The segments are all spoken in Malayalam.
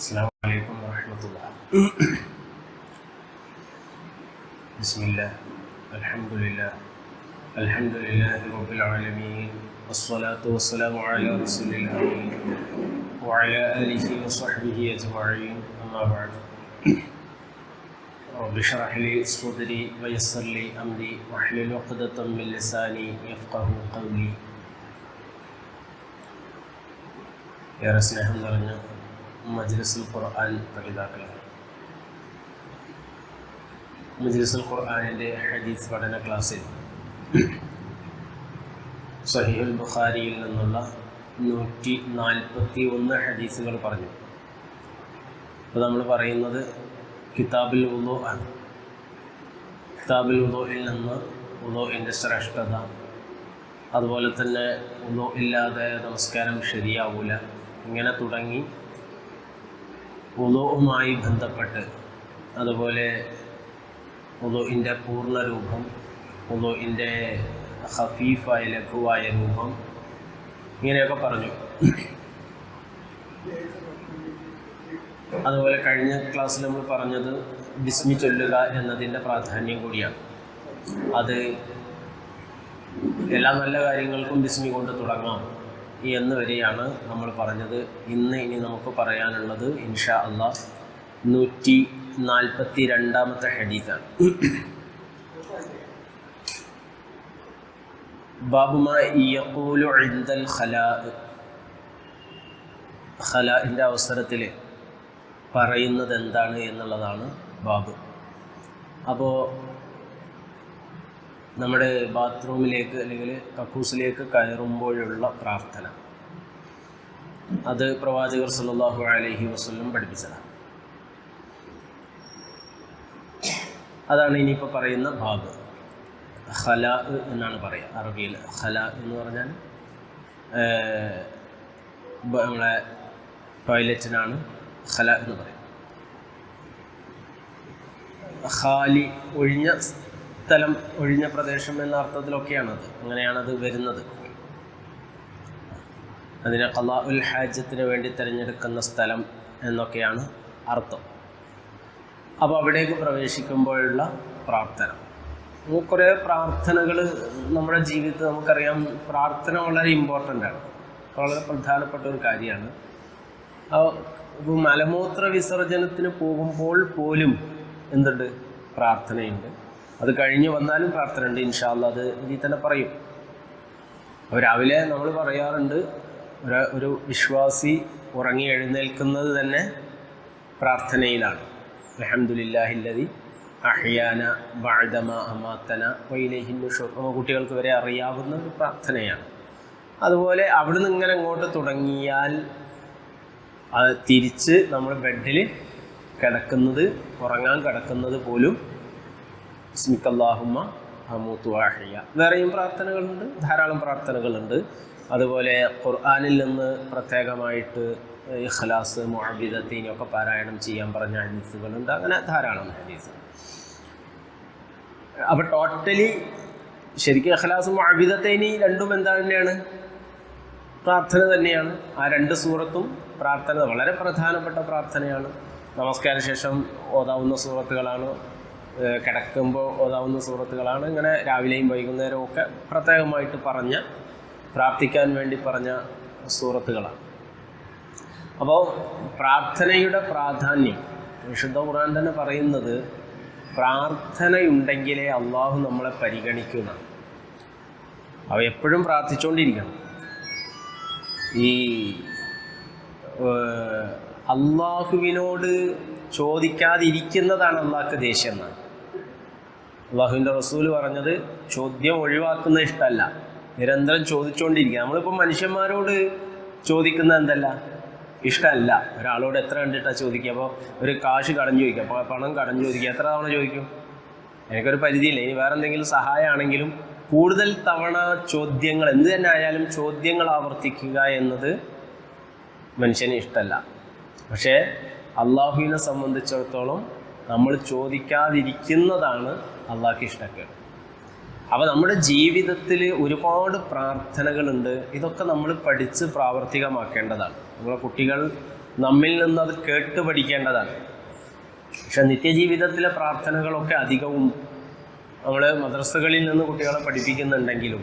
السلام عليكم ورحمة الله. بسم الله. الحمد لله. الحمد لله رب العالمين. والصلاة والسلام على رسول الأمين وعلى آله وصحبه أجمعين. أما بعد. رب اشرح لي صدري ويسر لي أمري واحلل عقدة من لساني يفقه قولي. يا رسول الله മജ്ലിസുൽ ഖുർആൻ പഠിതാക്കളെ. മജ്ലിസുൽ ഖുർആാനിന്റെ ഹദീസ് പഠന ക്ലാസ്സിൽ സഹിഹുൽ ബുഖാരിയിൽ നിന്നുള്ള നൂറ്റി നാൽപ്പത്തി ഒന്ന് ഹദീസുകൾ പറഞ്ഞു. അപ്പോൾ നമ്മൾ പറയുന്നത് കിതാബിൽ ഉദോ ആണ്. കിതാബിൽ ഉദോയിൽ നിന്ന് ഉദോയിന്റെ ശ്രേഷ്ഠത അതുപോലെ തന്നെ ഉദോ ഇല്ലാതെ നമസ്കാരം ശരിയാവൂല ഇങ്ങനെ തുടങ്ങി ഉദോവുമായി ബന്ധപ്പെട്ട് അതുപോലെ ഉദോയിന്റെ പൂർണരൂപം ഉദോഇന്റെ ഹഫീഫായ ലഘുവായ രൂപം ഇങ്ങനെയൊക്കെ പറഞ്ഞു. അതുപോലെ കഴിഞ്ഞ ക്ലാസ്സിൽ നമ്മൾ പറഞ്ഞത് ബിസ്മി ചൊല്ലുക എന്നതിന്റെ പ്രാധാന്യം കൂടിയാണ്. അത് എല്ലാ നല്ല കാര്യങ്ങൾക്കും ബിസ്മി കൊണ്ട് തുടങ്ങാം. എന്ന് വരെയാണ് നമ്മൾ പറഞ്ഞത്. ഇന്ന് ഇനി നമുക്ക് പറയാനുള്ളത് ഇൻഷാ അള്ളാ നൂറ്റി നാൽപ്പത്തി രണ്ടാമത്തെ ഹഡീസാണ് ഖലാഇന്റെ അവസരത്തിൽ പറയുന്നത് എന്താണ് എന്നുള്ളതാണ് ബാബു. അപ്പോൾ നമ്മുടെ ബാത്റൂമിലേക്ക് അല്ലെങ്കിൽ കക്കൂസിലേക്ക് കയറുമ്പോഴുള്ള പ്രാർത്ഥന. അത് പ്രവാചകർ സല്ലല്ലാഹു അലഹി വസല്ലം പഠിപ്പിച്ചതാണ്. അതാണ് ഇനിയിപ്പോൾ പറയുന്ന ഭാഗ്. ഖല എന്നാണ് പറയുക അറബിയിൽ ഖല എന്ന് പറഞ്ഞാൽ നമ്മളെ ടോയ്ലറ്റിനാണ് ഖല എന്ന് പറയുന്നത്. ഖാലി ഒഴിഞ്ഞ സ്ഥലം ഒഴിഞ്ഞ പ്രദേശം എന്ന അർത്ഥത്തിലൊക്കെയാണത് അങ്ങനെയാണത് വരുന്നത്. അതിനെ കലാ ഉൽ ഹാജത്തിന് വേണ്ടി തിരഞ്ഞെടുക്കുന്ന സ്ഥലം എന്നൊക്കെയാണ് അർത്ഥം. അപ്പോൾ അവിടേക്ക് പ്രവേശിക്കുമ്പോഴുള്ള പ്രാർത്ഥന. കുറേ പ്രാർത്ഥനകൾ നമ്മുടെ ജീവിതത്തിൽ നമുക്കറിയാം. പ്രാർത്ഥന വളരെ ഇമ്പോർട്ടന്റ് ആണ്. വളരെ പ്രധാനപ്പെട്ട ഒരു കാര്യമാണ്. അപ്പോൾ മലമൂത്ര വിസർജനത്തിന് പോകുമ്പോൾ പോലും എന്തുണ്ട്? പ്രാർത്ഥനയുണ്ട്. അത് കഴിഞ്ഞ് വന്നാലും പ്രാർത്ഥന ഉണ്ട് ഇൻഷാല്ല അത് ഇതിൽ തന്നെ പറയും. അപ്പോൾ രാവിലെ നമ്മൾ പറയാറുണ്ട് ഒരു ഒരു വിശ്വാസി ഉറങ്ങി എഴുന്നേൽക്കുന്നത് തന്നെ പ്രാർത്ഥനയിലാണ്. അലഹമുല്ലാഹില്ലതി അഹിയാന ബാഴ്ദമ അമാത്തന വൈലേഹിൻ കുട്ടികൾക്ക് വരെ അറിയാവുന്ന ഒരു പ്രാർത്ഥനയാണ്. അതുപോലെ അവിടുന്ന് ഇങ്ങനെ അങ്ങോട്ട് തുടങ്ങിയാൽ അത് തിരിച്ച് നമ്മൾ ബെഡിൽ കിടക്കുന്നത് ഉറങ്ങാൻ കിടക്കുന്നത് പോലും സ്മിക്കല്ലാഹുമ്മ ഹമൂത്തു വാഹിയ വേറെയും പ്രാർത്ഥനകളുണ്ട് ധാരാളം പ്രാർത്ഥനകളുണ്ട്. അതുപോലെ ഖുർആാനിൽ നിന്ന് പ്രത്യേകമായിട്ട് ഇഖ്ലാസ് മുഹബിദത്തിനൊക്കെ പാരായണം ചെയ്യാൻ പറഞ്ഞ ഹദീസുകളുണ്ട്. അങ്ങനെ ധാരാളം ഹദീസ്. അപ്പോൾ ടോട്ടലി ശരിക്കും അഖലാസും അഭിതത്തേനി രണ്ടും എന്താ തന്നെയാണ്? പ്രാർത്ഥന തന്നെയാണ്. ആ രണ്ട് സൂറത്തും പ്രാർത്ഥന വളരെ പ്രധാനപ്പെട്ട പ്രാർത്ഥനയാണ്. നമസ്കാര ശേഷം ഓതാവുന്ന സൂറത്തുകളാണ്. കിടക്കുമ്പോൾ ഓതാവുന്ന സൂറത്തുകളാണ് ഇങ്ങനെ രാവിലെയും വൈകുന്നേരവും ഒക്കെ പ്രത്യേകമായിട്ട് പറഞ്ഞ പ്രാർത്ഥിക്കാൻ വേണ്ടി പറഞ്ഞ സൂറത്തുകളാണ് അപ്പോൾ പ്രാർത്ഥനയുടെ പ്രാധാന്യം വിശുദ്ധ ഖുർആൻ തന്നെ പറയുന്നത് പ്രാർത്ഥനയുണ്ടെങ്കിലേ അള്ളാഹു നമ്മളെ പരിഗണിക്കുന്ന അവ എപ്പോഴും പ്രാർത്ഥിച്ചുകൊണ്ടിരിക്കണം ഈ അള്ളാഹുവിനോട് ചോദിക്കാതിരിക്കുന്നതാണ് അള്ളാഹ്ക്ക് ദേഷ്യം എന്നാണ്. അള്ളാഹുവിന്റെ റസൂൽ പറഞ്ഞത് ചോദ്യം ഒഴിവാക്കുന്ന ഇഷ്ടമല്ല നിരന്തരം ചോദിച്ചുകൊണ്ടിരിക്കുക നമ്മളിപ്പോൾ മനുഷ്യന്മാരോട് ചോദിക്കുന്ന എന്തല്ല? ഇഷ്ടമല്ല ഒരാളോട് എത്ര കണ്ടിട്ടാണ് ചോദിക്കുക? അപ്പോൾ ഒരു കാശ് കടഞ്ഞു ചോദിക്കുക. അപ്പോൾ പണം കടഞ്ഞു ചോദിക്കുക. എത്ര തവണ ചോദിക്കും? എനിക്കൊരു പരിധിയില്ല. ഇനി വേറെ എന്തെങ്കിലും സഹായമാണെങ്കിലും കൂടുതൽ തവണ ചോദ്യങ്ങൾ എന്ത് തന്നെ ആയാലും ചോദ്യങ്ങൾ ആവർത്തിക്കുക എന്നത് മനുഷ്യന് ഇഷ്ടമല്ല പക്ഷേ അള്ളാഹുവിനെ സംബന്ധിച്ചിടത്തോളം നമ്മൾ ചോദിക്കാതിരിക്കുന്നതാണ് അള്ളാഹ്ക്ക് ഇഷ്ടക്കേട്. അപ്പോൾ നമ്മുടെ ജീവിതത്തിൽ ഒരുപാട് പ്രാർത്ഥനകളുണ്ട്. ഇതൊക്കെ നമ്മൾ പഠിച്ച് പ്രാവർത്തികമാക്കേണ്ടതാണ്. നമ്മളെ കുട്ടികൾ നമ്മിൽ നിന്ന് അത് കേട്ട് പഠിക്കേണ്ടതാണ്. പക്ഷെ നിത്യജീവിതത്തിലെ പ്രാർത്ഥനകളൊക്കെ അധികവും നമ്മൾ മദ്രസകളിൽ നിന്ന് കുട്ടികളെ പഠിപ്പിക്കുന്നുണ്ടെങ്കിലും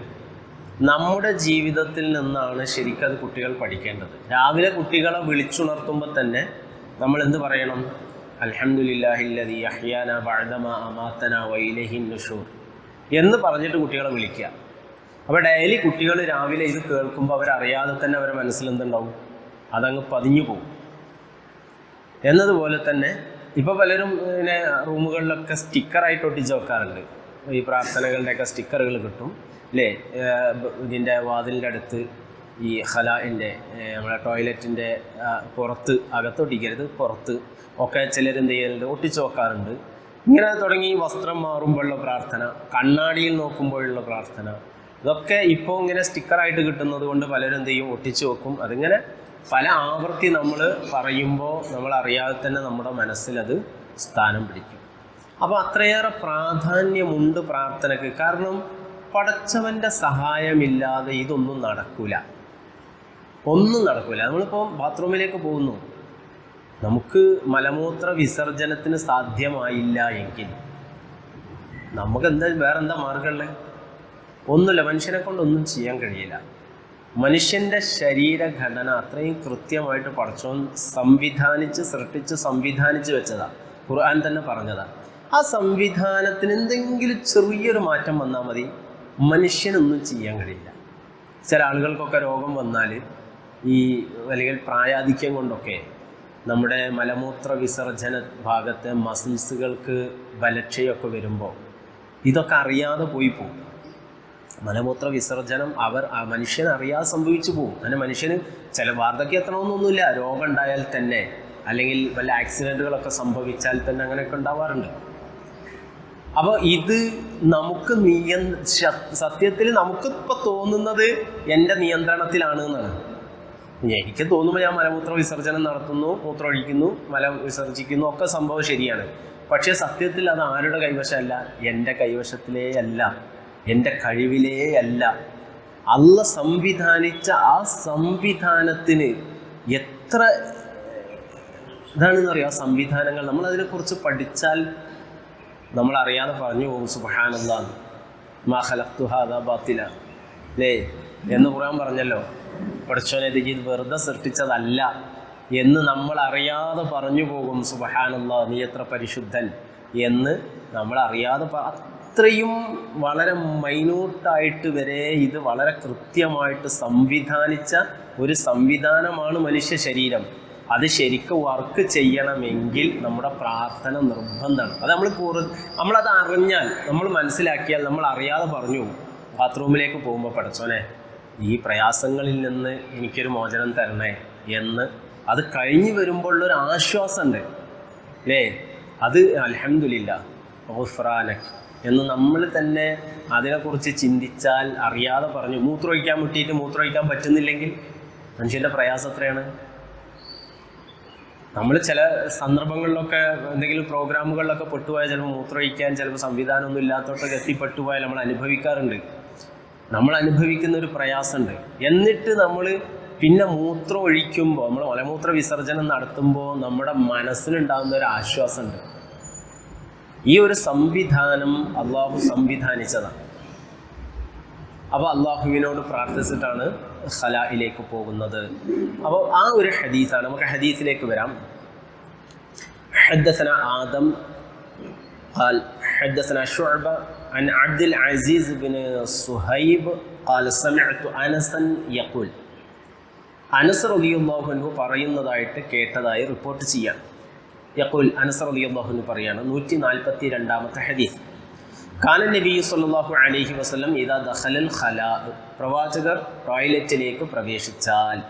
നമ്മുടെ ജീവിതത്തിൽ നിന്നാണ് ശരിക്കും അത് കുട്ടികൾ പഠിക്കേണ്ടത്. രാവിലെ കുട്ടികളെ വിളിച്ചുണർത്തുമ്പോൾ തന്നെ നമ്മൾ എന്ത് പറയണം? അൽഹംദുലില്ലാഹില്ലദി അഹ്യാന ബഅദമ അമാത്തന വൈലഹിൻ നുഷൂർ എന്ന് പറഞ്ഞിട്ട് കുട്ടികളെ വിളിക്കുക. അപ്പോൾ ഡെയിലി കുട്ടികൾ രാവിലെ ഇത് കേൾക്കുമ്പോൾ അവരറിയാതെ തന്നെ അവരുടെ മനസ്സിലെന്തുണ്ടാവും? അതങ്ങ് പതിഞ്ഞു പോകും. എന്നതുപോലെ തന്നെ ഇപ്പോൾ പലരും ഇങ്ങനെ റൂമുകളിലൊക്കെ സ്റ്റിക്കറായിട്ട് ഒട്ടിച്ച് വെക്കാറുണ്ട്. ഈ പ്രാർത്ഥനകളുടെയൊക്കെ സ്റ്റിക്കറുകൾ കിട്ടും. അല്ലേ ഇതിന്റെ വാതിലിന്റെ അടുത്ത് ഈ ഹലാലിന്റെ നമ്മുടെ ടോയ്ലറ്റിന്റെ പുറത്ത് അകത്തൊട്ടിക്കരുത് പുറത്ത്. ഒക്കെ ചിലരെന്ത് ചെയ്യലുണ്ട് ഒട്ടിച്ചു വെക്കാറുണ്ട്. ഇങ്ങനെ തുടങ്ങി വസ്ത്രം മാറുമ്പോഴുള്ള പ്രാർത്ഥന കണ്ണാടിയിൽ നോക്കുമ്പോഴുള്ള പ്രാർത്ഥന. ഇതൊക്കെ ഇപ്പോൾ ഇങ്ങനെ സ്റ്റിക്കറായിട്ട് കിട്ടുന്നത് കൊണ്ട് പലരും എന്ത് ചെയ്യും? ഒട്ടിച്ചു വെക്കും. അതിങ്ങനെ പല ആവർത്തി നമ്മൾ പറയുമ്പോൾ നമ്മൾ അറിയാതെ തന്നെ നമ്മുടെ മനസ്സിലത് സ്ഥാനം പിടിക്കും. അപ്പോൾ അത്രയേറെ പ്രാധാന്യമുണ്ട് പ്രാർത്ഥനയ്ക്ക് കാരണം പടച്ചവന്റെ സഹായമില്ലാതെ ഇതൊന്നും നടക്കൂല. ഒന്നും നടക്കൂല. നമ്മളിപ്പോൾ ബാത്റൂമിലേക്ക് പോകുന്നു. നമുക്ക് മലമൂത്ര വിസർജനത്തിന് സാധ്യമായില്ല എങ്കിൽ നമുക്ക് എന്താ വേറെ എന്താ മാർഗമുള്ളത് ഒന്നുമില്ല. മനുഷ്യനെ കൊണ്ടൊന്നും ചെയ്യാൻ കഴിയില്ല. മനുഷ്യന്റെ ശരീരഘടന അത്രയും കൃത്യമായിട്ട് പടച്ചോൻ സംവിധാനിച്ച് സൃഷ്ടിച്ച് സംവിധാനിച്ച് വെച്ചതാ. ഖുർആൻ തന്നെ പറഞ്ഞതാ. ആ സംവിധാനത്തിന് എന്തെങ്കിലും ചെറിയൊരു മാറ്റം വന്നാൽ മതി. മനുഷ്യനൊന്നും ചെയ്യാൻ കഴിയില്ല. ചില ആളുകൾക്കൊക്കെ രോഗം വന്നാൽ ഈ അല്ലെങ്കിൽ പ്രായാധിക്യം കൊണ്ടൊക്കെ നമ്മുടെ മലമൂത്ര വിസർജന ഭാഗത്തെ മസിൽസുകൾക്ക് ബലക്ഷയമൊക്കെ വരുമ്പോൾ ഇതൊക്കെ അറിയാതെ പോയി പോകും. മലമൂത്ര വിസർജനം അവർ ആ മനുഷ്യൻ അറിയാതെ സംഭവിച്ചു പോകും. അങ്ങനെ മനുഷ്യന് ചില വാർദ്ധക്യം എത്തണമെന്നൊന്നുമില്ല. രോഗം ഉണ്ടായാൽ തന്നെ അല്ലെങ്കിൽ വല്ല ആക്സിഡന്റുകളൊക്കെ സംഭവിച്ചാൽ തന്നെ അങ്ങനെയൊക്കെ ഉണ്ടാവാറുണ്ട്. അപ്പോൾ ഇത് നമുക്ക് നിയ സത്യത്തിൽ നമുക്കിപ്പോൾ തോന്നുന്നത് എന്റെ നിയന്ത്രണത്തിലാണ് എന്നാണ്. എനിക്ക് തോന്നുമ്പോൾ ഞാൻ മലമൂത്ര വിസർജനം നടത്തുന്നു മൂത്രമൊഴിക്കുന്നു മലം വിസർജിക്കുന്നു ഒക്കെ സംഭവം ശരിയാണ്. പക്ഷേ സത്യത്തിൽ അത് ആരുടെ കൈവശമല്ല? എന്റെ കൈവശത്തിലേ അല്ല. എന്റെ കഴിവിലേ അല്ല. അല്ല സംവിധാനിച്ച ആ സംവിധാനത്തിന് എത്ര ഇതാണെന്ന് അറിയാം സംവിധാനങ്ങൾ. നമ്മൾ അതിനെക്കുറിച്ച് പഠിച്ചാൽ നമ്മൾ അറിയാതെ പറഞ്ഞു പോകും സുഹാനന്ദ മാ ബാത്തില. അല്ലേ എന്ന് ഖുർആൻ പറഞ്ഞല്ലോ. പഠിച്ചോനെ ഇത് വെറുതെ സൃഷ്ടിച്ചതല്ല എന്ന് നമ്മൾ അറിയാതെ പറഞ്ഞു പോകും. സുബഹാനുള്ള നീ എത്ര പരിശുദ്ധൻ എന്ന് നമ്മൾ അറിയാതെ അത്രയും വളരെ മൈന്യൂട്ടായിട്ട് വരെ ഇത് വളരെ കൃത്യമായിട്ട് സംവിധാനിച്ച ഒരു സംവിധാനമാണ് മനുഷ്യ ശരീരം. അത് ശരിക്കും വർക്ക് ചെയ്യണമെങ്കിൽ നമ്മുടെ പ്രാർത്ഥന നിർബന്ധമാണ്. അത് നമ്മൾ കുറ നമ്മളത് അറിഞ്ഞാൽ നമ്മൾ മനസ്സിലാക്കിയാൽ നമ്മൾ അറിയാതെ പറഞ്ഞു ബാത്റൂമിലേക്ക് പോകുമ്പോൾ പഠിച്ചോനെ ഈ പ്രയാസങ്ങളിൽ നിന്ന് എനിക്കൊരു മോചനം തരണേ എന്ന് അത് കഴിഞ്ഞു വരുമ്പോഴുള്ളൊരു ആശ്വാസമുണ്ട്. അല്ലേ അത് അലഹമില്ല ഓഫ്രാനക് എന്ന് നമ്മൾ തന്നെ അതിനെക്കുറിച്ച് ചിന്തിച്ചാൽ അറിയാതെ പറഞ്ഞു മൂത്രമൊഴിക്കാൻ മുട്ടിയിട്ട് മൂത്രമൊഴിക്കാൻ പറ്റുന്നില്ലെങ്കിൽ മനുഷ്യന്റെ പ്രയാസം എത്രയാണ്? നമ്മൾ ചില സന്ദർഭങ്ങളിലൊക്കെ എന്തെങ്കിലും പ്രോഗ്രാമുകളിലൊക്കെ പെട്ടുപോയാൽ ചിലപ്പോൾ മൂത്രമൊഴിക്കാൻ ചിലപ്പോൾ സംവിധാനമൊന്നും ഇല്ലാത്തോട്ടൊക്കെ എത്തിപ്പെട്ടുപോയാൽ നമ്മൾ അനുഭവിക്കാറുണ്ട്. നമ്മൾ അനുഭവിക്കുന്ന ഒരു പ്രയാസമുണ്ട് എന്നിട്ട് നമ്മൾ പിന്നെ മൂത്രം ഒഴിക്കുമ്പോൾ നമ്മൾ മലമൂത്ര വിസർജനം നടത്തുമ്പോൾ നമ്മുടെ മനസ്സിനുണ്ടാകുന്ന ഒരു ആശ്വാസമുണ്ട് ഈ ഒരു സംവിധാനം അള്ളാഹു സംവിധാനിച്ചതാണ് അപ്പോൾ അള്ളാഹുവിനോട് പ്രാർത്ഥിച്ചിട്ടാണ് ഖലായിലേക്ക് പോകുന്നത് അപ്പോൾ ആ ഒരു ഹദീസാണ് നമുക്ക് ഹദീസിലേക്ക് വരാം حدثنا آدم قال حدثنا شعبة عن عبد العزيز بن صهيب قال سمعت أنسا يقول അനസ് റളിയല്ലാഹു അൻഹു പറയുന്നതായിട്ട് കേട്ടതായി റിപ്പോർട്ട് ചെയ്യാം യഖുൽ അനസ് റളിയല്ലാഹു അൻഹു പറയാണ് നൂറ്റി നാൽപ്പത്തി രണ്ടാമത്തെ ഹദീസ് കാന നബി സല്ലല്ലാഹു അലൈഹി വസല്ലം ഇദാ ദഖലൽ ഖലാ പ്രവാചകർ ടോയ്ലറ്റിലേക്ക് പ്രവേശിച്ചാൽ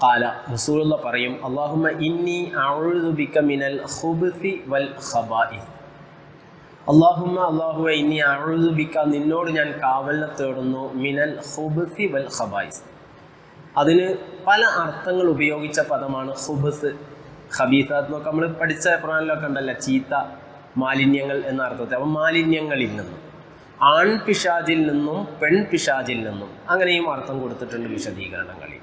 ഖാല റസൂലുള്ള പറയും അല്ലാഹുമ്മ ഇന്നി അഊദു ബിക മിനൽ ഖുബ്സി വൽ ഖബാഇസ് അല്ലാഹുമ്മ അള്ളാഹു ഇനി അഊദു ബിക നിന്നോട് ഞാൻ കാവലിനെ തേടുന്നു. മിനൽ ഖുബ്സി വൽ ഹബായിസ് അതിന് പല അർത്ഥങ്ങൾ ഉപയോഗിച്ച പദമാണ് ഖുബ്സ്. ഹബീസ എന്നൊക്കെ നമ്മൾ പഠിച്ച പ്രാണിലൊക്കെ ഉണ്ടല്ല ചീത്ത മാലിന്യങ്ങൾ എന്ന അർത്ഥത്തിൽ. അപ്പം മാലിന്യങ്ങളിൽ നിന്നും ആൺ പിശാചിൽ നിന്നും പെൺ പിശാചിൽ നിന്നും അങ്ങനെയും അർത്ഥം കൊടുത്തിട്ടുണ്ട് വിശദീകരണങ്ങളിൽ.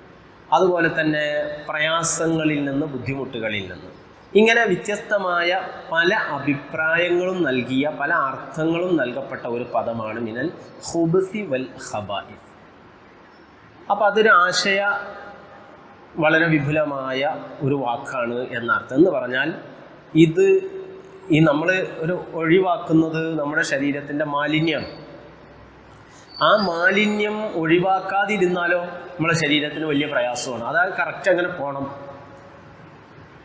അതുപോലെ തന്നെ പ്രയാസങ്ങളിൽ നിന്ന് ബുദ്ധിമുട്ടുകളിൽ നിന്ന്. ഇങ്ങനെ വ്യത്യസ്തമായ പല അഭിപ്രായങ്ങളും നൽകിയ പല അർത്ഥങ്ങളും നൽകപ്പെട്ട ഒരു പദമാണ് മിനൽ ഹുബസി വൽ ഹബായിഫ് അപ്പം അതൊരു ആശയ വളരെ വിപുലമായ ഒരു വാക്കാണ് എന്നർത്ഥം. എന്ന് പറഞ്ഞാൽ ഇത് ഈ നമ്മൾ ഒരു ഒഴിവാക്കുന്നത് നമ്മുടെ ശരീരത്തിന്റെ മാലിന്യമാണ്. ആ മാലിന്യം ഒഴിവാക്കാതിരുന്നാലോ നമ്മുടെ ശരീരത്തിന് വലിയ പ്രയാസമാണ്. അതായത് കറക്റ്റ് അങ്ങനെ പോകണം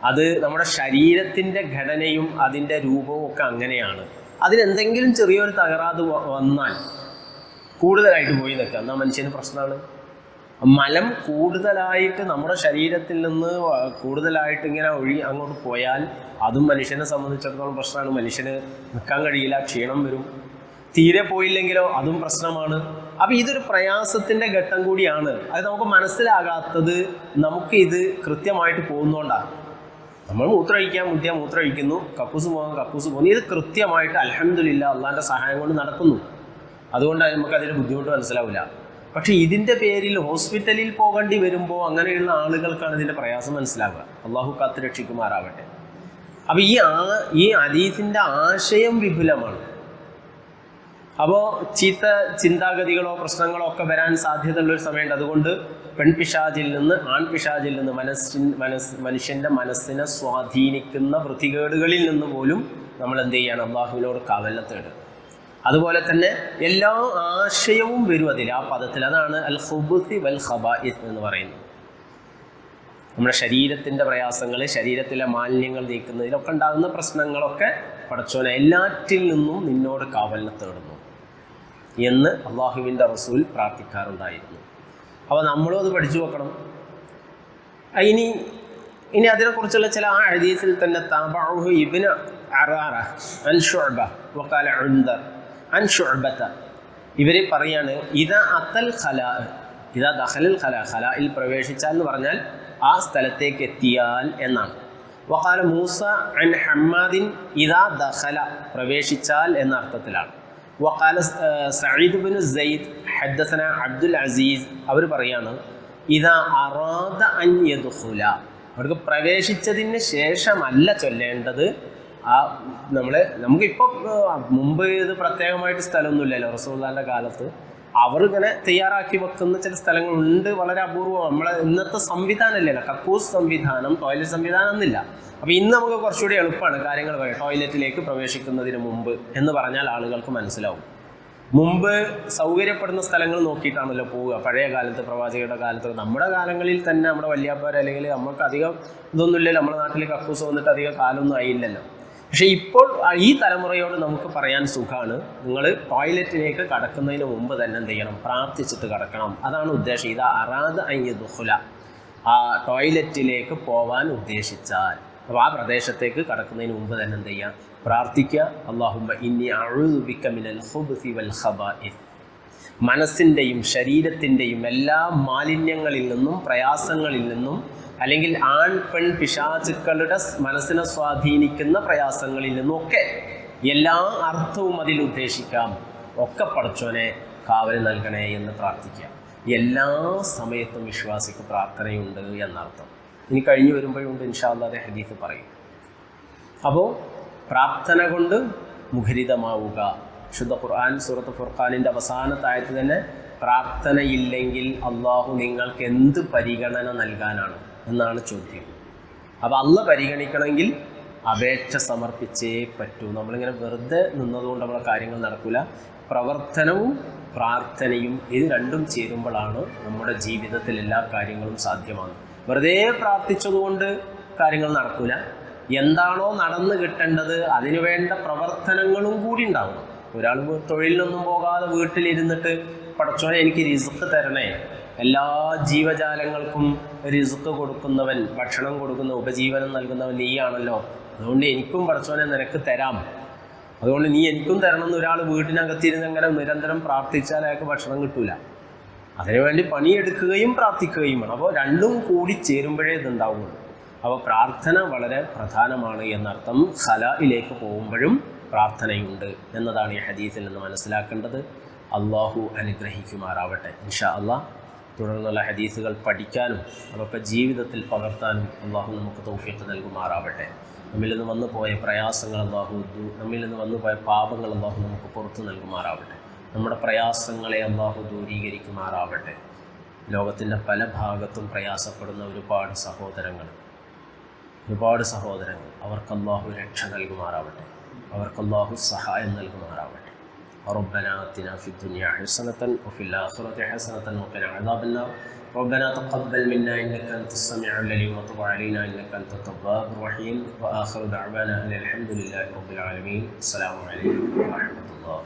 അത് നമ്മുടെ ശരീരത്തിന്റെ ഘടനയും അതിന്റെ രൂപവും ഒക്കെ അങ്ങനെയാണ്. അതിനെന്തെങ്കിലും ചെറിയൊരു തകരാറ് വന്നാൽ കൂടുതലായിട്ട് പോയി നിൽക്കുക. എന്നാൽ മനുഷ്യന് പ്രശ്നമാണ്? മലം കൂടുതലായിട്ട് നമ്മുടെ ശരീരത്തിൽ നിന്ന് കൂടുതലായിട്ട് ഇങ്ങനെ ഒഴി അങ്ങോട്ട് പോയാൽ അതും മനുഷ്യനെ സംബന്ധിച്ചിടത്തോളം പ്രശ്നമാണ്. മനുഷ്യന് നിൽക്കാൻ കഴിയില്ല ക്ഷീണം വരും. തീരെ പോയില്ലെങ്കിലോ അതും പ്രശ്നമാണ്. അപ്പം ഇതൊരു പ്രയാസത്തിന്റെ ഘട്ടം കൂടിയാണ്. അത് നമുക്ക് മനസ്സിലാകാത്തത് നമുക്ക് ഇത് കൃത്യമായിട്ട് പോകുന്നതുകൊണ്ടാണ് നമ്മൾ മൂത്രമൊഴിക്കാൻ മുട്ടിയാൽ മൂത്രമൊഴിക്കുന്നു. കക്കൂസ് പോകാൻ കക്കൂസ് പോകുന്നു ഇത് കൃത്യമായിട്ട് അലഹമില്ല അള്ളാന്റെ സഹായം കൊണ്ട് നടക്കുന്നു. അതുകൊണ്ട് നമുക്ക് അതിന്റെ ബുദ്ധിമുട്ട് മനസ്സിലാവില്ല. പക്ഷേ ഇതിന്റെ പേരിൽ ഹോസ്പിറ്റലിൽ പോകേണ്ടി വരുമ്പോൾ അങ്ങനെയുള്ള ആളുകൾക്കാണ് ഇതിന്റെ പ്രയാസം മനസ്സിലാവുക. അള്ളാഹു കാത്ത് രക്ഷിക്കുമാറാവട്ടെ അപ്പോൾ ഈ ആ ഈ അദീഫിന്റെ ആശയം വിപുലമാണ്. അപ്പോൾ ചീത്ത ചിന്താഗതികളോ പ്രശ്നങ്ങളോ ഒക്കെ വരാൻ സാധ്യതയുള്ള ഒരു സമയമുണ്ട്. അതുകൊണ്ട് പെൺപിശാചിൽ നിന്ന് ആൺപിശാചിൽ നിന്ന് മനസ്സിൻ മനസ് മനുഷ്യന്റെ മനസ്സിനെ സ്വാധീനിക്കുന്ന വൃത്തികേടുകളിൽ നിന്ന് പോലും നമ്മൾ എന്ത് ചെയ്യണം? അള്ളാഹുവിനോട് കവല തേടുക. അതുപോലെ തന്നെ എല്ലാ ആശയവും വരും അതിൽ ആ പദത്തിൽ. അതാണ് അൽ ഹുബുസി വൽ ഹബായിസ് എന്ന് പറയുന്നത്. നമ്മുടെ ശരീരത്തിന്റെ പ്രയാസങ്ങൾ ശരീരത്തിലെ മാലിന്യങ്ങൾ നീക്കുന്നതിലൊക്കെ ഉണ്ടാകുന്ന പ്രശ്നങ്ങളൊക്കെ പടച്ചോനെ എല്ലാറ്റിൽ നിന്നും നിന്നോട് കാവലിനെ തേടുന്നു. എന്ന് അള്ളാഹുവിന്റെ റസൂൽ പ്രാർത്ഥിക്കാറുണ്ടായിരുന്നു. അപ്പോൾ നമ്മളും അത് പഠിച്ചു വെക്കണം. ഇനി ഇനി അതിനെക്കുറിച്ചുള്ള ചില ആ ഹദീസിൽ തന്നെ താബാഹു ഇബിന് അറാറ അൻ ഷുഅബ അഴുന്തർ അൻ ഷുഅബത. ഇവർ പറയാണ് ഇതാ അത്തൽ ഖലാ ഇതാ ദഖലൽ ഖല ഖലയിൽ പ്രവേശിച്ചാൽ എന്ന് പറഞ്ഞാൽ ആ സ്ഥലത്തേക്ക് എത്തിയാൽ എന്നാണ്. വക്കാല മൂസ അൻ ഹമ്മാദിൻ ഇതാ ദഹല പ്രവേശിച്ചാൽ എന്ന അർത്ഥത്തിലാണ്. വഖാല സയ്യിദ് ബിൻ സെയ്ദ് ഹദ്ദസന അബ്ദുൽ അസീസ് അവർ പറയാണ് ഇതാ അറാദ അന്യദുഹുല അവർക്ക് പ്രവേശിച്ചതിന് ശേഷമല്ല ചൊല്ലേണ്ടത്. ആ നമ്മൾ നമുക്കിപ്പോൾ മുമ്പ് ഇത് പ്രത്യേകമായിട്ട് സ്ഥലമൊന്നുമില്ലല്ലോ റസൂല്ലാന്റെ കാലത്ത്. അവർ ഇങ്ങനെ തയ്യാറാക്കി വെക്കുന്ന ചില സ്ഥലങ്ങളുണ്ട് വളരെ അപൂർവം. നമ്മളെ ഇന്നത്തെ സംവിധാനം അല്ലല്ലോ കക്കൂസ് സംവിധാനം ടോയ്ലറ്റ് സംവിധാനം എന്നില്ല. അപ്പോൾ ഇന്ന് നമുക്ക് കുറച്ചുകൂടി എളുപ്പമാണ് കാര്യങ്ങൾ പറയാം. ടോയ്ലറ്റിലേക്ക് പ്രവേശിക്കുന്നതിന് മുമ്പ് എന്ന് പറഞ്ഞാൽ ആളുകൾക്ക് മനസ്സിലാവും. മുമ്പ് സൗകര്യപ്പെടുന്ന സ്ഥലങ്ങൾ നോക്കിയിട്ടാണല്ലോ പോവുക. പഴയ കാലത്ത് പ്രവാചകരുടെ കാലത്ത്. നമ്മുടെ കാലങ്ങളിൽ തന്നെ നമ്മുടെ വല്യാപ്പാർ അല്ലെങ്കിൽ നമുക്ക് അധികം ഇതൊന്നുമില്ലല്ലോ. നമ്മുടെ നാട്ടിൽ കക്കൂസ് വന്നിട്ട് അധികം കാലമൊന്നും ആയില്ലല്ലോ. പക്ഷേ ഇപ്പോൾ ഈ തലമുറയോട് നമുക്ക് പറയാൻ സുഖമാണ് നിങ്ങൾ ടോയ്ലറ്റിലേക്ക് കടക്കുന്നതിന് മുമ്പ് തന്നെ എന്ത് ചെയ്യണം? പ്രാർത്ഥിച്ചിട്ട് കടക്കണം. അതാണ് ഉദ്ദേശം. ഇത് അറാദ അയ്യദുഹുല ആ ടോയ്ലറ്റിലേക്ക് പോവാൻ ഉദ്ദേശിച്ചാൽ. അപ്പോൾ ആ പ്രദേശത്തേക്ക് കടക്കുന്നതിന് മുമ്പ് തന്നെ എന്ത് ചെയ്യാം? പ്രാർത്ഥിക്കുക. അള്ളാഹുമ്മ ഇനി അഴുബിക്കമിനൽ വൽ മനസ്സിന്റെയും ശരീരത്തിന്റെയും എല്ലാ മാലിന്യങ്ങളിൽ നിന്നും പ്രയാസങ്ങളിൽ നിന്നും അല്ലെങ്കിൽ ആൺ പെൺ പിശാചുക്കളുടെ മനസ്സിനെ സ്വാധീനിക്കുന്ന പ്രയാസങ്ങളിൽ നിന്നൊക്കെ എല്ലാ അർത്ഥവും അതിൽ ഉദ്ദേശിക്കാം. ഒക്കെ പടച്ചോനെ കാവൽ നൽകണേ എന്ന് പ്രാർത്ഥിക്കാം. എല്ലാ സമയത്തും വിശ്വാസിക്ക് പ്രാർത്ഥനയുണ്ട് എന്നർത്ഥം. ഇനി കഴിഞ്ഞു വരുമ്പോഴുണ്ട് ഇൻഷാല്ലാതെ ഹദീസ് പറയും. അപ്പോൾ പ്രാർത്ഥന കൊണ്ട് മുഖരിതമാവുക. ശുദ്ധ ഖുർആൻ സൂറത്ത് ഫുർഖാനിന്റെ അവസാനത്തായത് തന്നെ പ്രാർത്ഥനയില്ലെങ്കിൽ അള്ളാഹു നിങ്ങൾക്ക് എന്ത് പരിഗണന നൽകാനാണ്? എന്നാണ് ചോദ്യം. അപ്പോൾ അല്ല പരിഗണിക്കണമെങ്കിൽ അപേക്ഷ സമർപ്പിച്ചേ പറ്റൂ. നമ്മളിങ്ങനെ വെറുതെ നിന്നതുകൊണ്ട് നമ്മളെ കാര്യങ്ങൾ നടക്കില്ല പ്രവർത്തനവും പ്രാർത്ഥനയും ഇത് രണ്ടും ചേരുമ്പോഴാണ് നമ്മുടെ ജീവിതത്തിൽ എല്ലാ കാര്യങ്ങളും സാധ്യമാകുന്നത്. വെറുതെ പ്രാർത്ഥിച്ചതുകൊണ്ട് കാര്യങ്ങൾ നടക്കില്ല എന്താണോ നടന്നു കിട്ടേണ്ടത് അതിനുവേണ്ട പ്രവർത്തനങ്ങളും കൂടി ഉണ്ടാവണം. ഒരാൾ തൊഴിലിനൊന്നും പോകാതെ വീട്ടിലിരുന്നിട്ട് പടച്ചോനെ എനിക്ക് റിസ്ക് തരണേ. എല്ലാ ജീവജാലങ്ങൾക്കും റിസ്ക് കൊടുക്കുന്നവൻ ഭക്ഷണം കൊടുക്കുന്ന ഉപജീവനം നൽകുന്നവൻ നീയാണല്ലോ. അതുകൊണ്ട് എനിക്കും പടച്ചോനെ നിനക്ക് തരാം. അതുകൊണ്ട് നീ എനിക്കും തരണം എന്ന് ഒരാൾ വീട്ടിനകത്തിരുന്ന് അങ്ങനെ നിരന്തരം പ്രാർത്ഥിച്ചാൽ അയാൾക്ക് ഭക്ഷണം കിട്ടൂല. അതിനുവേണ്ടി പണിയെടുക്കുകയും പ്രാർത്ഥിക്കുകയും വേണം. അപ്പോൾ രണ്ടും കൂടി ചേരുമ്പോഴേ ഇതുണ്ടാവുള്ളൂ. അപ്പോൾ പ്രാർത്ഥന വളരെ പ്രധാനമാണ് എന്നർത്ഥം ഖലയിലേക്ക് പോകുമ്പോഴും പ്രാർത്ഥനയുണ്ട് എന്നതാണ് ഈ ഹദീസിൽ നിന്ന് മനസ്സിലാക്കേണ്ടത്. അള്ളാഹു അനുഗ്രഹിക്കുമാറാവട്ടെ. ഇൻഷാ അള്ളാഹ് തുടർന്നുള്ള ഹദീസുകൾ പഠിക്കാനും അതൊക്കെ ജീവിതത്തിൽ പകർത്താനും അള്ളാഹു നമുക്ക് തൗഫീഖ് നൽകുമാറാവട്ടെ. നമ്മിൽ നിന്ന് വന്നു പോയ പ്രയാസങ്ങൾ അള്ളാഹു നമ്മിൽ നിന്ന് വന്നു പോയ പാപങ്ങൾ അള്ളാഹു നമുക്ക് പുറത്തു നൽകുമാറാവട്ടെ. നമ്മുടെ പ്രയാസങ്ങളെ അള്ളാഹു ദൂരീകരിക്കുമാറാവട്ടെ. ലോകത്തിന്റെ പല ഭാഗത്തും പ്രയാസപ്പെടുന്ന ഒരുപാട് സഹോദരങ്ങൾ. ഒരുപാട് സഹോദരങ്ങൾ. അവർക്ക് അള്ളാഹു രക്ഷ നൽകുമാറാവട്ടെ. അവർക്ക് അള്ളാഹു സഹായം നൽകുമാറാവട്ടെ. ربنا آتنا في الدنيا حسنة وفي الآخرة حسنة وقنا عذاب النار. ربنا تقبل منا إنك أنت السميع العليم وتب علينا إنك أنت التواب الرحيم. وآخر دعوانا أن الحمد لله رب العالمين. السلام عليكم ورحمة الله.